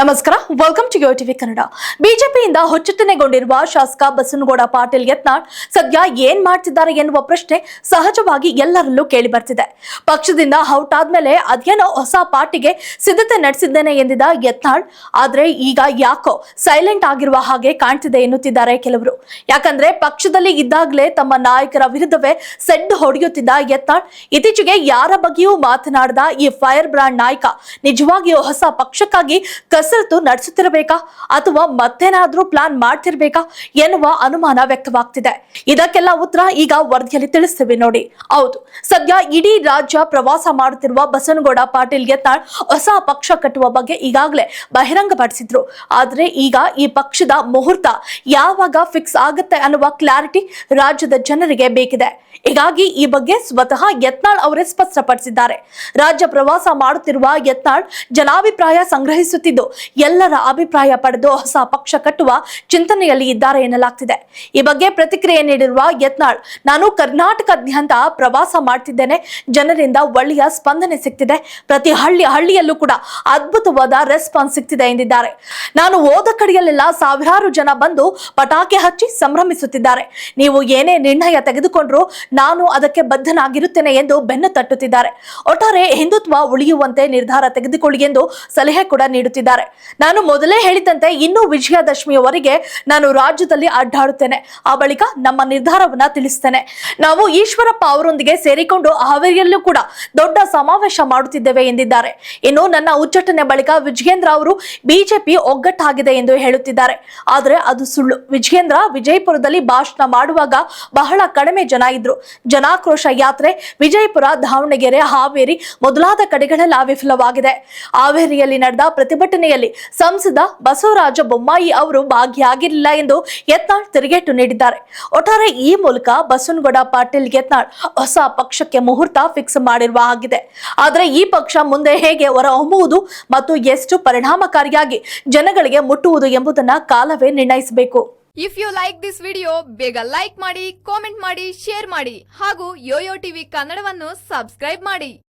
ನಮಸ್ಕಾರ welcome to yo TV Kannada ಬಿಜೆಪಿಯಿಂದ ಹೊಚ್ಚುತನೆಗೊಂಡಿರುವ ಶಾಸಕ ಬಸನಗೌಡ ಪಾಟೀಲ್ ಯತ್ನಾಳ್ ಸದ್ಯ ಏನ್ ಮಾಡ್ತಿದ್ದಾರೆ ಎನ್ನುವ ಪ್ರಶ್ನೆ ಸಹಜವಾಗಿ ಎಲ್ಲರಲ್ಲೂ ಕೇಳಿ ಬರ್ತಿದೆ. ಪಕ್ಷದಿಂದ ಔಟ್ ಆದ್ಮೇಲೆ ಅದೇನೋ ಹೊಸ ಪಾರ್ಟಿಗೆ ಸಿದ್ಧತೆ ನಡೆಸಿದ್ದೇನೆ ಎಂದಿದ್ದ ಯತ್ನಾಳ್, ಆದ್ರೆ ಈಗ ಯಾಕೋ ಸೈಲೆಂಟ್ ಆಗಿರುವ ಹಾಗೆ ಕಾಣ್ತಿದೆ ಎನ್ನುತ್ತಿದ್ದಾರೆ ಕೆಲವರು. ಯಾಕಂದ್ರೆ ಪಕ್ಷದಲ್ಲಿ ಇದ್ದಾಗಲೇ ತಮ್ಮ ನಾಯಕರ ವಿರುದ್ಧವೇ ಸೆಡ್ ಹೊಡೆಯುತ್ತಿದ್ದ ಯತ್ನಾಳ್, ಇತ್ತೀಚೆಗೆ ಯಾರ ಬಗ್ಗೆಯೂ ಮಾತನಾಡದ ಈ ಫೈರ್ ಬ್ರಾಂಡ್ ನಾಯಕ ನಿಜವಾಗಿಯೂ ಹೊಸ ಪಕ್ಷಕ್ಕಾಗಿ ಕಸರತ್ತು ನಡೆಸುತ್ತಿರಬೇಕಾ ಅಥವಾ ಮತ್ತೇನಾದ್ರೂ ಪ್ಲಾನ್ ಮಾಡ್ತಿರ್ಬೇಕಾ ಎನ್ನುವ ಅನುಮಾನ ವ್ಯಕ್ತವಾಗ್ತಿದೆ. ಇದಕ್ಕೆಲ್ಲ ಉತ್ತರ ಈಗ ವರದಿಯಲ್ಲಿ ತಿಳಿಸ್ತೀವಿ ನೋಡಿ. ಹೌದು, ಸದ್ಯ ಇಡೀ ರಾಜ್ಯ ಪ್ರವಾಸ ಮಾಡುತ್ತಿರುವ ಬಸನಗೌಡ ಪಾಟೀಲ್ ಯತ್ನಾಳ್ ಹೊಸ ಪಕ್ಷ ಕಟ್ಟುವ ಬಗ್ಗೆ ಈಗಾಗಲೇ ಬಹಿರಂಗಪಡಿಸಿದ್ರು. ಆದ್ರೆ ಈಗ ಈ ಪಕ್ಷದ ಮುಹೂರ್ತ ಯಾವಾಗ ಫಿಕ್ಸ್ ಆಗುತ್ತೆ ಅನ್ನುವ ಕ್ಲಾರಿಟಿ ರಾಜ್ಯದ ಜನರಿಗೆ ಬೇಕಿದೆ. ಹೀಗಾಗಿ ಈ ಬಗ್ಗೆ ಸ್ವತಃ ಯತ್ನಾಳ್ ಅವರೇ ಸ್ಪಷ್ಟಪಡಿಸಿದ್ದಾರೆ. ರಾಜ್ಯ ಪ್ರವಾಸ ಮಾಡುತ್ತಿರುವ ಯತ್ನಾಳ್ ಜನಾಭಿಪ್ರಾಯ ಸಂಗ್ರಹಿಸುತ್ತಿದ್ದು ಎಲ್ಲರ ಅಭಿಪ್ರಾಯ ಪಡೆದು ಹೊಸ ಪಕ್ಷ ಕಟ್ಟುವ ಚಿಂತನೆಯಲ್ಲಿ ಇದ್ದಾರೆ ಎನ್ನಲಾಗ್ತಿದೆ. ಈ ಬಗ್ಗೆ ಪ್ರತಿಕ್ರಿಯೆ ನೀಡಿರುವ ಯತ್ನಾಳ್, ನಾನು ಕರ್ನಾಟಕದ್ಯಂತ ಪ್ರವಾಸ ಮಾಡ್ತಿದ್ದೇನೆ. ಜನರಿಂದ ಒಳ್ಳೆಯ ಸ್ಪಂದನೆ ಸಿಗ್ತಿದೆ ಪ್ರತಿ ಹಳ್ಳಿ ಹಳ್ಳಿಯಲ್ಲೂ ಕೂಡ ಅದ್ಭುತವಾದ ರೆಸ್ಪಾನ್ಸ್ ಸಿಗ್ತಿದೆ ಎಂದಿದ್ದಾರೆ. ನಾನು ಹೋದ ಕಡೆಯಲ್ಲೆಲ್ಲ ಸಾವಿರಾರು ಜನ ಬಂದು ಪಟಾಕಿ ಹಚ್ಚಿ ಸಂಭ್ರಮಿಸುತ್ತಿದ್ದಾರೆ. ನೀವು ಏನೇ ನಿರ್ಣಯ ತೆಗೆದುಕೊಂಡ್ರು ನಾನು ಅದಕ್ಕೆ ಬದ್ಧನಾಗಿರುತ್ತೇನೆ ಎಂದು ಬೆನ್ನು ತಟ್ಟುತ್ತಿದ್ದಾರೆ. ಒಟ್ಟಾರೆ ಹಿಂದುತ್ವ ಉಳಿಯುವಂತೆ ನಿರ್ಧಾರ ತೆಗೆದುಕೊಳ್ಳಿ ಎಂದು ಸಲಹೆ ಕೂಡ ನೀಡುತ್ತಿದ್ದಾರೆ. ನಾನು ಮೊದಲೇ ಹೇಳಿದಂತೆ ಇನ್ನೂ ವಿಜಯದಶಮಿಯವರೆಗೆ ನಾನು ರಾಜ್ಯದಲ್ಲಿ ಅಡ್ಡಾಡುತ್ತೇನೆ. ಆ ಬಳಿಕ ನಮ್ಮ ನಿರ್ಧಾರವನ್ನ ತಿಳಿಸ್ತೇನೆ. ನಾವು ಈಶ್ವರಪ್ಪ ಅವರೊಂದಿಗೆ ಸೇರಿಕೊಂಡು ಹಾವೇರಿಯಲ್ಲೂ ಕೂಡ ದೊಡ್ಡ ಸಮಾವೇಶ ಮಾಡುತ್ತಿದ್ದೇವೆ ಎಂದಿದ್ದಾರೆ. ಇನ್ನು ನನ್ನ ಉಚ್ಚಟನೆ ಬಳಿಕ ವಿಜಯೇಂದ್ರ ಅವರು ಬಿಜೆಪಿ ಒಗ್ಗಟ್ಟಾಗಿದೆ ಎಂದು ಹೇಳುತ್ತಿದ್ದಾರೆ. ಆದರೆ ಅದು ಸುಳ್ಳು. ವಿಜಯೇಂದ್ರ ವಿಜಯಪುರದಲ್ಲಿ ಭಾಷಣ ಮಾಡುವಾಗ ಬಹಳ ಕಡಿಮೆ ಜನ ಇದ್ರು. ಜನಾಕ್ರೋಶ ಯಾತ್ರೆ ವಿಜಯಪುರ, ದಾವಣಗೆರೆ, ಹಾವೇರಿ ಮೊದಲಾದ ಕಡೆಗಳೆಲ್ಲ ವಿಫಲವಾಗಿದೆ ಹಾವೇರಿಯಲ್ಲಿ ನಡೆದ ಪ್ರತಿಭಟನೆಯಲ್ಲಿ ಸಂಸದ ಬಸವರಾಜ ಬೊಮ್ಮಾಯಿ ಅವರು ಭಾಗಿಯಾಗಿರಲಿಲ್ಲ ಎಂದು ಯತ್ನಾಳ್ ತಿರುಗೇಟು ನೀಡಿದ್ದಾರೆ. ಒಟ್ಟಾರೆ ಈ ಮೂಲಕ ಬಸವನಗೌಡ ಪಾಟೀಲ್ ಯತ್ನಾಳ್ ಹೊಸ ಪಕ್ಷಕ್ಕೆ ಮುಹೂರ್ತ ಫಿಕ್ಸ್ ಮಾಡಿರುವ ಹಾಗಿದೆ. ಆದರೆ ಈ ಪಕ್ಷ ಮುಂದೆ ಹೇಗೆ ಹೊರಹೊಮ್ಮುವುದು ಮತ್ತು ಎಷ್ಟು ಪರಿಣಾಮಕಾರಿಯಾಗಿ ಜನಗಳಿಗೆ ಮುಟ್ಟುವುದು ಎಂಬುದನ್ನ ಕಾಲವೇ ನಿರ್ಣಯಿಸಬೇಕು. If you like this video ಬೇಗ ಲೈಕ್ ಮಾಡಿ ಕಾಮೆಂಟ್ ಮಾಡಿ ಶೇರ್ ಮಾಡಿ ಹಾಗೂ ಯೋಯೋ ಟಿವಿ ಕನ್ನಡವನ್ನು ಸಬ್ಸ್ಕ್ರೈಬ್ ಮಾಡಿ.